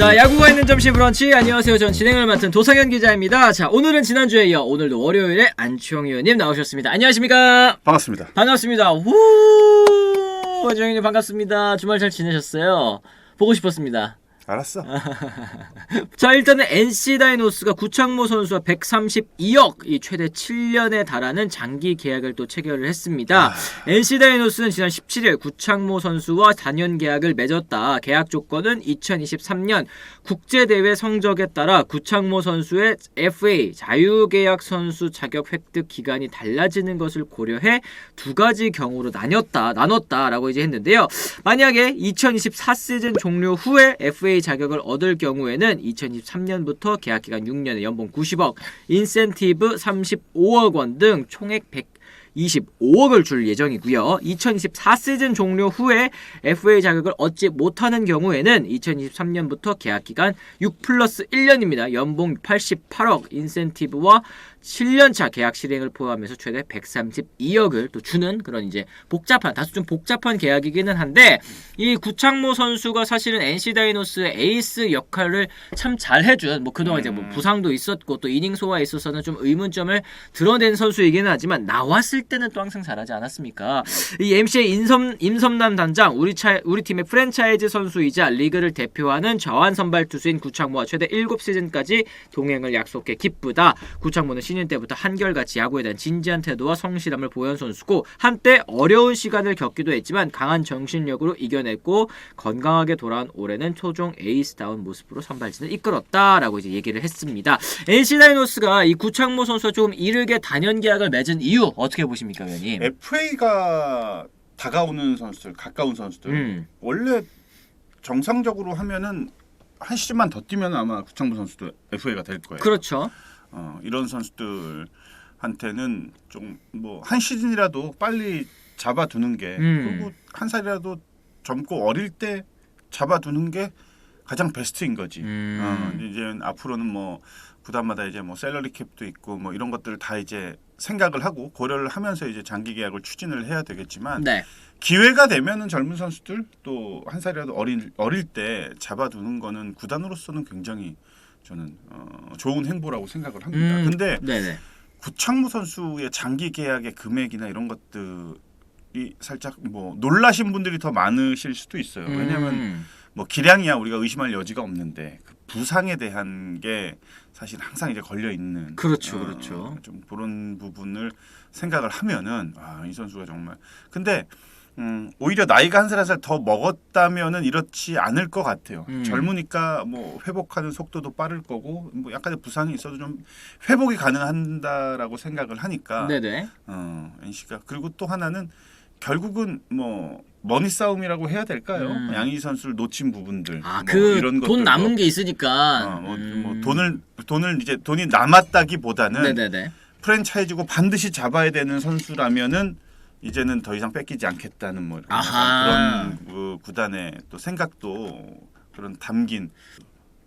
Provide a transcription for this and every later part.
자 야구가 있는 점심 브런치. 안녕하세요. 전 진행을 맡은 도상현 기자입니다. 자 오늘은 지난주에 이어 오늘도 월요일에 안치홍 의원님 나오셨습니다. 안녕하십니까? 반갑습니다. 반갑습니다. 후! 안치홍 의원님 반갑습니다. 주말 잘 지내셨어요? 보고 싶었습니다 알았어. 자 일단은 NC 다이노스가 구창모 선수와 132억 이 최대 7년에 달하는 장기 계약을 또 체결을 했습니다. NC 다이노스는 지난 17일 구창모 선수와 단연 계약을 맺었다. 계약 조건은 2023년 국제 대회 성적에 따라 구창모 선수의 FA 자유계약 선수 자격 획득 기간이 달라지는 것을 고려해 두 가지 경우로 나뉘었다. 나눴다라고 이제 했는데요. 만약에 2024 시즌 종료 후에 FA 자격을 얻을 경우에는 2023년부터 계약 기간 6년에 연봉 90억, 인센티브 35억 원 등 총액 100 25억을 줄 예정이고요. 2024 시즌 종료 후에 FA 자격을 얻지 못하는 경우에는 2023년부터 계약 기간 6 플러스 1년입니다. 연봉 88억, 인센티브와 7년차 계약 실행을 포함해서 최대 132억을 또 주는 그런 이제 복잡한 다소 좀 복잡한 계약이기는 한데 이 구창모 선수가 사실은 NC 다이노스의 에이스 역할을 참 잘 해준 뭐 그동안 이제 뭐 부상도 있었고 또 이닝 소화에 있어서는 좀 의문점을 드러낸 선수이기는 하지만 나왔을 때는 또 항상 잘하지 않았습니까? 이 MC의 인섬 임섬남 단장 우리 차 우리 팀의 프랜차이즈 선수이자 리그를 대표하는 저한 선발 투수인 구창모와 최대 7시즌까지 동행을 약속해 기쁘다. 구창모는 신인 때부터 한결같이 야구에 대한 진지한 태도와 성실함을 보여온 선수고 한때 어려운 시간을 겪기도 했지만 강한 정신력으로 이겨냈고 건강하게 돌아온 올해는 초종 에이스다운 모습으로 선발진을 이끌었다라고 이제 얘기를 했습니다. NC 다이노스가 이 구창모 선수와 조금 이르게 단연 계약을 맺은 이유 어떻게 보십니까, 위원님? FA가 다가오는 선수들, 가까운 선수들 음. 원래 정상적으로 하면은 한 시즌만 더 뛰면 아마 구창모 선수도 FA가 될 거예요. 그렇죠. 어, 이런 선수들한테는 좀 뭐 한 시즌이라도 빨리 잡아두는 게 음. 그리고 한 살이라도 젊고 어릴 때 잡아두는 게 가장 베스트인 거지. 음. 어, 이제 앞으로는 뭐 구단마다 이제 뭐 셀러리 캡도 있고 뭐 이런 것들 다 이제 생각을 하고 고려를 하면서 이제 장기 계약을 추진을 해야 되겠지만 네. 기회가 되면은 젊은 선수들 또 한 살이라도 어린 어릴 때 잡아두는 거는 구단으로서는 굉장히 저는 어, 좋은 행보라고 생각을 합니다. 음. 근데 네네. 구창모 선수의 장기 계약의 금액이나 이런 것들이 살짝 뭐 놀라신 분들이 더 많으실 수도 있어요. 왜냐하면 음. 뭐 기량이야 우리가 의심할 여지가 없는데 그 부상에 대한 게 사실 항상 이제 걸려 있는 그렇죠, 그렇죠. 좀 그런 부분을 생각을 하면은 아 이 선수가 정말 근데 음, 오히려 나이가 한 살 한 살 더 먹었다면은 이렇지 않을 것 같아요. 음. 젊으니까 뭐 회복하는 속도도 빠를 거고 뭐 약간의 부상이 있어도 좀 회복이 가능한다라고 생각을 하니까 네네. 어, NC가 그리고 또 하나는 결국은 뭐 머니 싸움이라고 해야 될까요? 음. 양희 선수를 놓친 부분들, 아, 뭐 그 이런 돈 것들도, 남은 게 있으니까. 어, 뭐, 음. 뭐 돈을 돈을 이제 돈이 남았다기보다는 네네네. 프랜차이즈고 반드시 잡아야 되는 선수라면은 이제는 더 이상 뺏기지 않겠다는 뭐 이런 아하. 그런 그 구단의 또 생각도 그런 담긴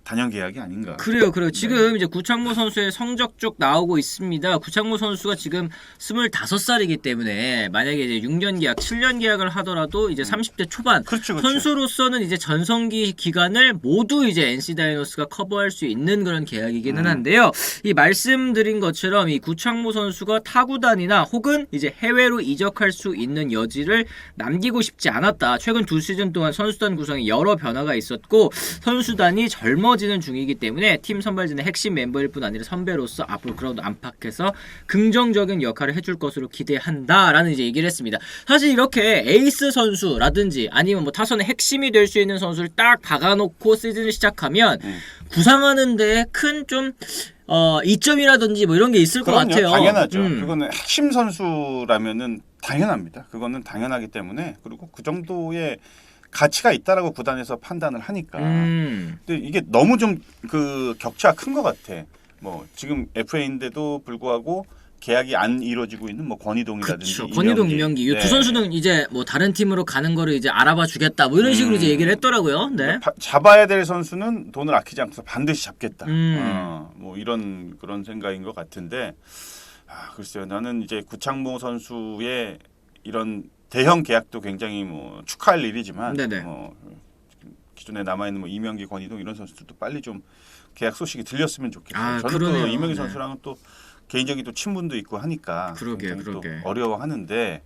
단연 계약이 아닌가. 그래요, 그래요. 네. 지금 이제 구창모 선수의 성적 쪽 나오고 있습니다. 구창모 선수가 지금 25살이기 때문에 만약에 이제 6년 계약, 7년 계약을 하더라도 이제 30대 초반 그렇죠, 그렇죠. 선수로서는 이제 전성기 기간을 모두 이제 NC 다이노스가 커버할 수 있는 그런 계약이기는 음. 한데요. 이 말씀드린 것처럼 이 구창모 선수가 타구단이나 혹은 이제 해외로 이적할 수 있는 여지를 남기고 싶지 않았다. 최근 두 시즌 동안 선수단 구성에 여러 변화가 있었고 선수단이 젊어 지는 중이기 때문에 팀 선발진의 핵심 멤버일 뿐 아니라 선배로서 앞으로 그라운드 안팎에서 긍정적인 역할을 해줄 것으로 기대한다라는 이제 얘기를 했습니다. 사실 이렇게 에이스 선수라든지 아니면 뭐 타선의 핵심이 될 수 있는 선수를 딱 박아놓고 시즌을 시작하면 음. 구상하는데 큰좀 어, 이점이라든지 뭐 이런 게 있을 것 그럼요, 같아요. 당연하죠. 음. 그거는 핵심 선수라면은 당연합니다. 그거는 당연하기 때문에 그리고 그 정도의 가치가 있다라고 구단에서 판단을 하니까. 음. 근데 이게 너무 좀 그 격차가 큰 것 같아. 뭐 지금 FA인데도 불구하고 계약이 안 이루어지고 있는 뭐 권희동이라든지 그렇죠. 권희동 이명기 이두 네. 선수는 이제 뭐 다른 팀으로 가는 거를 이제 알아봐 주겠다 뭐 이런 식으로 음. 이제 얘기를 했더라고요. 네. 바- 잡아야 될 선수는 돈을 아끼지 않고서 반드시 잡겠다. 음. 어, 뭐 이런 그런 생각인 것 같은데 아, 글쎄요. 나는 이제 구창모 선수의 이런 대형 계약도 굉장히 뭐 축하할 일이지만 네네. 뭐 기존에 남아 있는 뭐 이명기, 권희동 이런 선수들도 빨리 좀 계약 소식이 들렸으면 좋겠어요. 아, 저는 그러네요. 또 이명기 네. 선수랑은 또 개인적인 또 친분도 있고 하니까 또 그러게. 어려워하는데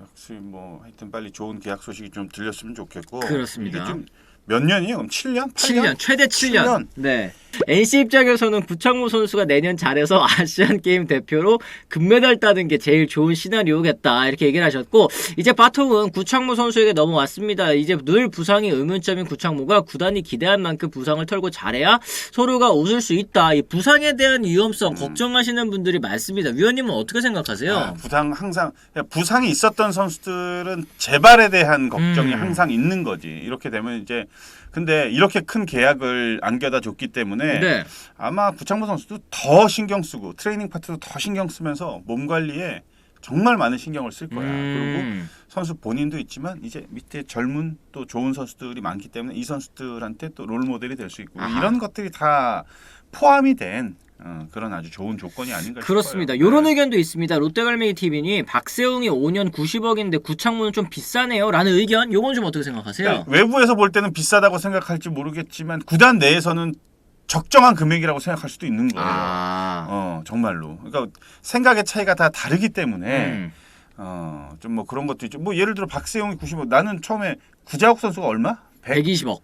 역시 뭐 하여튼 빨리 좋은 계약 소식이 좀 들렸으면 좋겠고 그렇습니다. 이게 좀 몇 년이에요? 그럼 7년? 8년? 7년 최대 7년. 7년. 네. NC 입장에서는 구창모 선수가 내년 잘해서 아시안 게임 대표로 금메달 따는 게 제일 좋은 시나리오겠다 이렇게 얘기를 하셨고 이제 바통은 구창모 선수에게 넘어왔습니다. 이제 늘 부상이 의문점인 구창모가 구단이 기대한 만큼 부상을 털고 잘해야 서로가 웃을 수 있다. 이 부상에 대한 위험성 걱정하시는 분들이 많습니다. 위원님은 어떻게 생각하세요? 아, 부상 항상 부상이 있었던 선수들은 재발에 대한 걱정이 음. 항상 있는 거지. 이렇게 되면 이제 근데 이렇게 큰 계약을 안겨다 줬기 때문에 네. 아마 구창모 선수도 더 신경 쓰고 트레이닝 파트도 더 신경 쓰면서 몸 관리에 정말 많은 신경을 쓸 거야. 그리고 음. 선수 본인도 있지만 이제 밑에 젊은 또 좋은 선수들이 많기 때문에 이 선수들한테 또 롤 모델이 될 수 있고 아하. 이런 것들이 다 포함이 된 어, 그런 아주 좋은 조건이 아닌가 그렇습니다. 싶어요. 요런 네. 의견도 있습니다. 롯데갈매기 TV니 박세웅이 5년 90억인데 구창모는 좀 비싸네요. 라는 의견. 요건 좀 어떻게 생각하세요? 그러니까 외부에서 볼 때는 비싸다고 생각할지 모르겠지만 구단 내에서는 적정한 금액이라고 생각할 수도 있는 거예요. 아. 어 정말로. 그러니까 생각의 차이가 다 다르기 때문에 음. 어 좀 뭐 그런 것도 있죠. 뭐 예를 들어 박세용이 90억 나는 처음에 구자욱 선수가 얼마? 100 120억.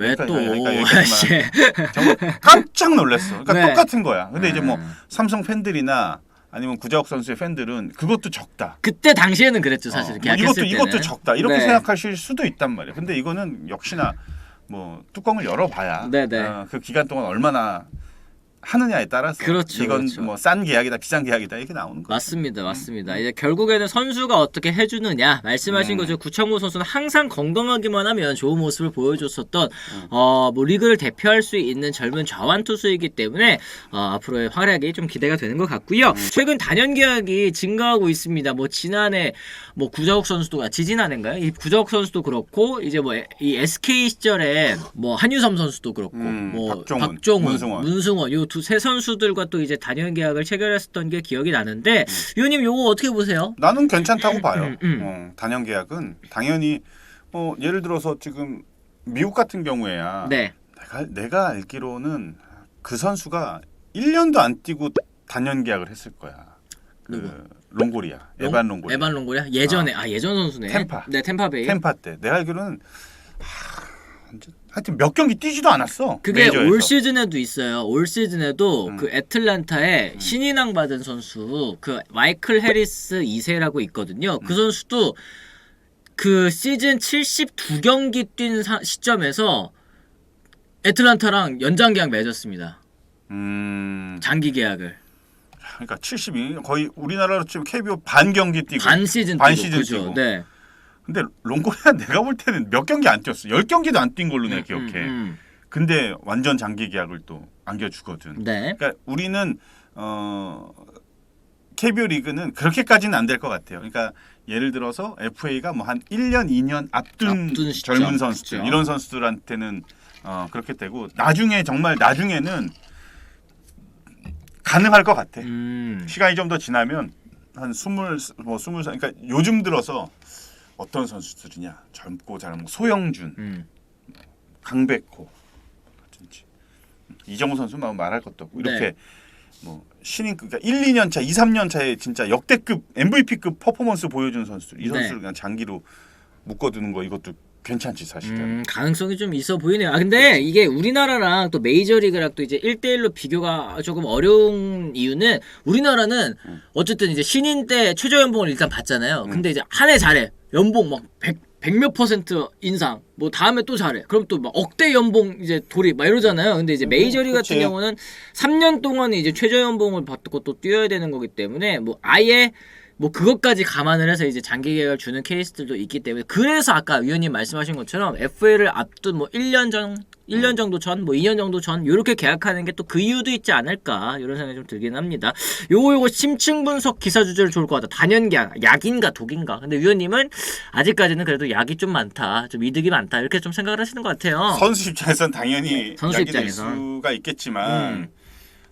왜 또? 그러니까. 정말 깜짝 놀랐어. 그러니까 네. 똑같은 거야. 근데 이제 뭐 음. 삼성 팬들이나 아니면 구자욱 선수의 팬들은 그것도 적다. 그때 당시에는 그랬죠, 사실. 어, 뭐 이것도 때는. 이것도 적다. 이렇게 네. 생각하실 수도 있단 말이에요. 근데 이거는 역시나 뭐 뚜껑을 열어봐야 네네. 어, 그 기간 동안 얼마나 하느냐에 따라서 그렇죠, 이건 그렇죠. 뭐 싼 계약이다 비싼 계약이다 이렇게 나오는 거죠. 맞습니다, 맞습니다. 이제 결국에는 선수가 어떻게 해주느냐 말씀하신 음. 거죠. 구창모 선수는 항상 건강하기만 하면 좋은 모습을 보여줬었던 음. 어뭐 리그를 대표할 수 있는 젊은 좌완 투수이기 때문에 어, 앞으로의 활약이 좀 기대가 되는 것 같고요. 음. 최근 단연 계약이 증가하고 있습니다. 뭐 지난해 뭐 구자욱 선수도 아, 지지난해인가요? 이 구자욱 선수도 그렇고 이제 뭐 이 SK 시절에 뭐 한유섬 선수도 그렇고 음, 뭐 박종훈, 박종훈, 문승원. 문승원 요 두세 선수들과 또 이제 단연 계약을 체결했었던 게 기억이 나는데 음. 위원님 요거 어떻게 보세요? 나는 괜찮다고 봐요. 음, 음. 어, 단연 계약은 당연히 뭐 예를 들어서 지금 미국 같은 경우에야 네. 내가 내가 알기로는 그 선수가 1년도 안 뛰고 단연 계약을 했을 거야. 그 누구? 롱고리아, 롱- 에반 롱고리아. 에반 롱고리아 예전에 아, 예전 선수네. 템파. 네 템파베이. 템파 때 내가 알기로는 하, 하여튼 몇 경기 뛰지도 않았어. 그게 메이저에서. 올 시즌에도 있어요. 올 시즌에도 음. 그 애틀란타에 신인왕 받은 선수 그 마이클 해리스 2세라고 있거든요. 음. 그 선수도 그 시즌 72경기 뛴 사- 시점에서 애틀란타랑 연장 계약 맺었습니다. 음, 장기 계약을 그러니까 72 거의 우리나라로 치면 KBO 반 경기 뛰고. 반 시즌 반 뛰고 시즌 그죠. 뛰고. 네. 근데 롱고리아 내가 볼 때는 몇 경기 안 뛰었어. 10경기도 안 뛴 걸로 내가 기억해. 음, 근데 완전 장기 계약을 또 안겨주거든. 음. 네. 그러니까 우리는 어 KBO 리그는 그렇게까지는 안 될 것 같아요. 그러니까 예를 들어서 FA가 뭐 한 1년, 2년 앞둔, 앞둔 시점. 젊은 선수들 그렇죠. 이런 선수들한테는 어 그렇게 되고 나중에 정말 나중에는 가능할 것 같아. 음. 시간이 좀 더 지나면 한 스물 뭐 스물 살 그러니까 요즘 들어서 어떤 선수들이냐 젊고 잘하는 소영준, 음. 강백호, 진짜 이정우 선수 만 말할 것도 없고 이렇게 네. 뭐 신인급 그러니까 1, 2년 차, 2, 3년 차에 진짜 역대급 MVP급 퍼포먼스 보여준 선수들 이 네. 선수를 그냥 장기로 묶어두는 거 이것도 괜찮지 사실은. 음, 가능성이 좀 있어 보이네요. 아 근데 이게 우리나라랑 또 메이저리그랑 또 이제 1대1로 비교가 조금 어려운 이유는 우리나라는 음. 어쨌든 이제 신인 때 최저 연봉을 일단 받잖아요. 근데 이제 한 해 잘해. 연봉 막 100, 100몇 퍼센트 인상. 뭐 다음에 또 잘해. 그럼 또 막 억대 연봉 이제 돌입 막 이러잖아요. 근데 이제 메이저리그 같은 그치. 경우는 3년 동안 이제 최저 연봉을 받고 또 뛰어야 되는 거기 때문에 뭐 아예 뭐 그것까지 감안을 해서 이제 장기 계약을 주는 케이스들도 있기 때문에 그래서 아까 위원님 말씀하신 것처럼 FA를 앞둔 뭐 1년 전 1년 정도 전, 뭐 2년 정도 전 이렇게 계약하는 게 또 그 이유도 있지 않을까 이런 생각이 좀 들긴 합니다. 요거 요거 심층 분석 기사 주제를 좋을 것 같다. 단연 계약, 약인가 독인가. 근데 위원님은 아직까지는 그래도 약이 좀 많다, 좀 이득이 많다 이렇게 좀 생각을 하시는 것 같아요. 선수 입장에선 당연히 선수 약이 될 입장에선. 수가 있겠지만 음.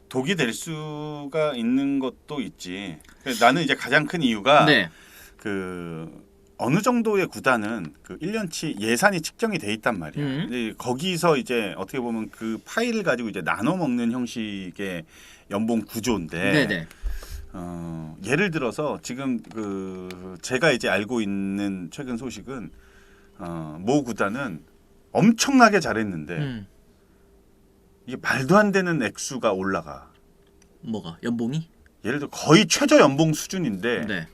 독이 될 수가 있는 것도 있지. 나는 이제 가장 큰 이유가 네, 그 어느 정도의 구단은 그 1년치 예산이 측정이 돼 있단 말이야. 음. 근데 거기서 이제 어떻게 보면 그 파일을 가지고 이제 나눠 먹는 형식의 연봉 구조인데 네네. 어, 예를 들어서 지금 그 제가 이제 알고 있는 최근 소식은 어, 모 구단은 엄청나게 잘했는데 음. 이게 말도 안 되는 액수가 올라가. 뭐가 연봉이? 예를 들어 거의 최저 연봉 수준인데 네.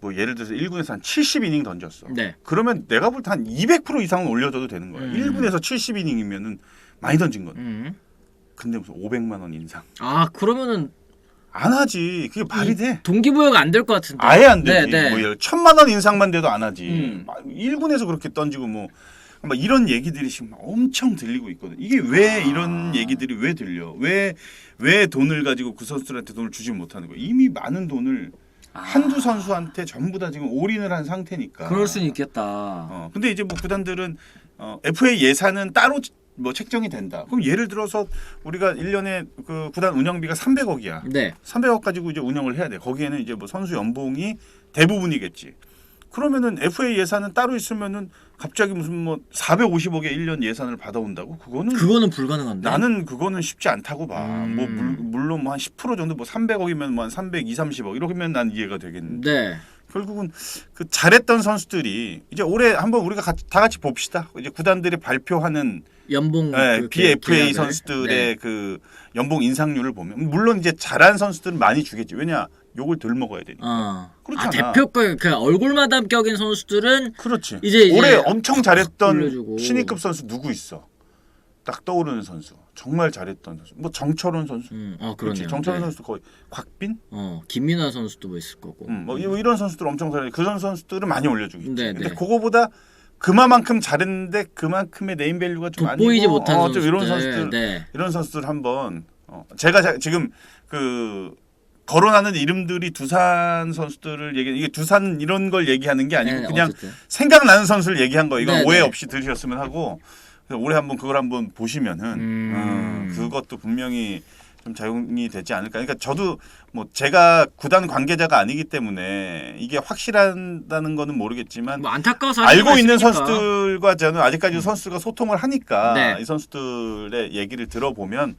뭐 예를 들어서 1군에서 한 70이닝 던졌어. 네. 그러면 내가 볼 때 한 200% 이상은 올려줘도 되는 거야. 음. 1군에서 70이닝이면은 많이 던진 거야. 음. 근데 무슨 500만 원 인상. 아 그러면은 안 하지. 그게 말이 돼. 동기부여가 안 될 것 같은데. 아예 안 되지. 네, 네. 뭐 예를 천만 원 인상만 돼도 안 하지. 음. 1군에서 그렇게 던지고 뭐. 막 이런 얘기들이 지금 엄청 들리고 있거든. 이게 왜 아. 이런 얘기들이 왜 들려? 왜 왜 돈을 가지고 그 선수들한테 돈을 주지 못하는 거야? 이미 많은 돈을 한두 선수한테 전부 다 지금 올인을 한 상태니까. 아. 그럴 수는 있겠다. 어, 근데 이제 뭐 구단들은 어, FA 예산은 따로 뭐 책정이 된다. 그럼 예를 들어서 우리가 1년에 그 구단 운영비가 300억이야. 네. 300억 가지고 이제 운영을 해야 돼. 거기에는 이제 뭐 선수 연봉이 대부분이겠지. 그러면은 FA 예산은 따로 있으면은 갑자기 무슨 뭐 450억의 1년 예산을 받아온다고? 그거는 그거는 불가능한데. 나는 그거는 쉽지 않다고 봐. 음. 뭐 물, 물론 뭐 한 10% 정도 뭐 300억이면 뭐 한 320, 30억 이러면 난 이해가 되겠는데. 네. 결국은 그 잘했던 선수들이 이제 올해 한번 우리가 같이, 다 같이 봅시다. 이제 구단들이 발표하는 연봉 네, 그 BFA 계약을. 선수들의 네. 그 연봉 인상률을 보면 물론 이제 잘한 선수들은 많이 주겠지. 왜냐 욕을 덜 먹어야 되니까. 어. 아 그렇잖아. 대표급 그 얼굴마담 격인 선수들은 그렇지. 이제- 이제 올해 엄청 잘했던 올려주고. 신인급 선수 누구 있어? 딱 떠오르는 선수. 정말 잘했던 선수. 뭐 정철원 선수. 음, 어 그렇지. 그러네요. 정철원 네. 선수 거의 곽빈? 어 김민아 선수도 뭐 있을 거고. 음, 뭐 이- 이런 선수들 엄청 잘해. 그 선수들은 많이 올려주겠지. 네, 근데 네. 그거보다 그만큼 잘했는데 그만큼의 네임 밸류가 좀 돋보이지 아니고 못한 어, 선수들. 좀 이런 선수들 네. 이런 선수들 한번 어, 제가 자- 지금 그 거론하는 이름들이 두산 선수들을 얘기 이게 두산 이런 걸 얘기하는 게 아니고 네, 그냥 어쨌든. 생각나는 선수를 얘기한 거 이건 네, 오해 네. 없이 들으셨으면 하고 그래서 올해 한번 그걸 한번 보시면은 음. 어, 그것도 분명히 좀 작용이 되지 않을까. 그러니까 저도 뭐 제가 구단 관계자가 아니기 때문에 이게 확실하다는 거는 모르겠지만 뭐 안타까워서 알고 있는. 선수들과 저는 아직까지 선수가 소통을 하니까 네. 이 선수들의 얘기를 들어보면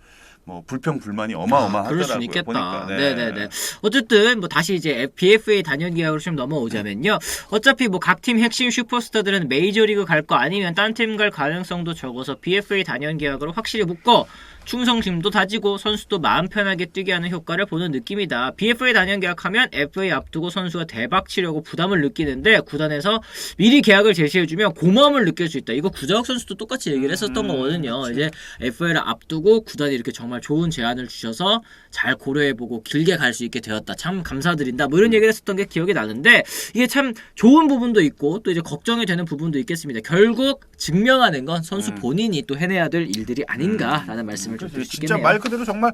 뭐 불평 불만이 아, 어마어마하더라고요. 그럴 수 있겠다. 보니까. 네. 네네 어쨌든 뭐 다시 이제 BFA 단연 계약으로 좀 넘어오자면요. 어차피 뭐 각 팀 핵심 슈퍼스타들은 메이저리그 갈 거 아니면 딴 팀 갈 가능성도 적어서 BFA 단연 계약으로 확실히 묶어 충성심도 다지고 선수도 마음 편하게 뛰게 하는 효과를 보는 느낌이다. BFA 단연 계약하면 FA 앞두고 선수가 대박 치려고 부담을 느끼는데 구단에서 미리 계약을 제시해주면 고마움을 느낄 수 있다. 이거 구자욱 선수도 똑같이 얘기를 했었던 음, 거거든요. 그치. 이제 FA를 앞두고 구단이 이렇게 정말 좋은 제안을 주셔서 잘 고려해보고 길게 갈 수 있게 되었다. 참 감사드린다. 뭐 이런 얘기를 했었던 게 기억이 나는데 이게 참 좋은 부분도 있고 또 이제 걱정이 되는 부분도 있겠습니다. 결국 증명하는 건 선수 음. 본인이 또 해내야 될 일들이 아닌가라는 말씀을 좀 드릴 수 진짜 있겠네요. 말 그대로 정말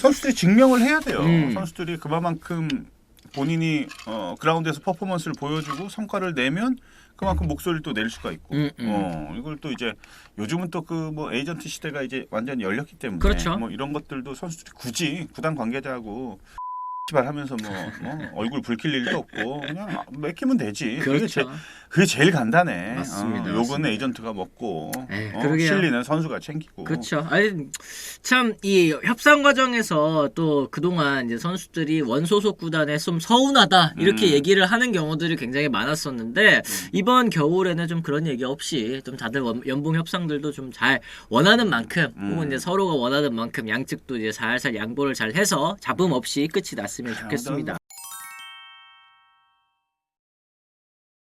선수들이 증명을 해야 돼요. 음. 선수들이 그만큼 본인이 어, 그라운드에서 퍼포먼스를 보여주고 성과를 내면 그만큼 목소리를 또 낼 수가 있고. 음, 음. 어, 이걸 또 이제 요즘은 또 그 뭐 에이전트 시대가 이제 완전히 열렸기 때문에 그렇죠. 뭐 이런 것들도 선수들이 굳이 구단 관계자하고 발 하면서 뭐, 뭐 얼굴 붉힐 일도 없고 그냥 맡기면 되지. 그게, 제, 그렇죠. 그게 제일 간단해. 맞습니다, 어, 맞습니다. 에이전트가 먹고 에이, 어, 그러게요. 실리는 선수가 챙기고. 그렇죠. 아니 참이 협상 과정에서 또 그동안 이제 선수들이 원소속 구단에 좀 서운하다 이렇게 음. 얘기를 하는 경우들이 굉장히 많았었는데 이번 겨울에는 좀 그런 얘기 없이 좀 다들 원- 연봉 협상들도 좀 잘 원하는 만큼 음. 혹은 이제 서로가 원하는 만큼 양측도 이제 살살 양보를 잘 해서 잡음 없이 끝이 났 나왔으면 좋겠습니다. 아,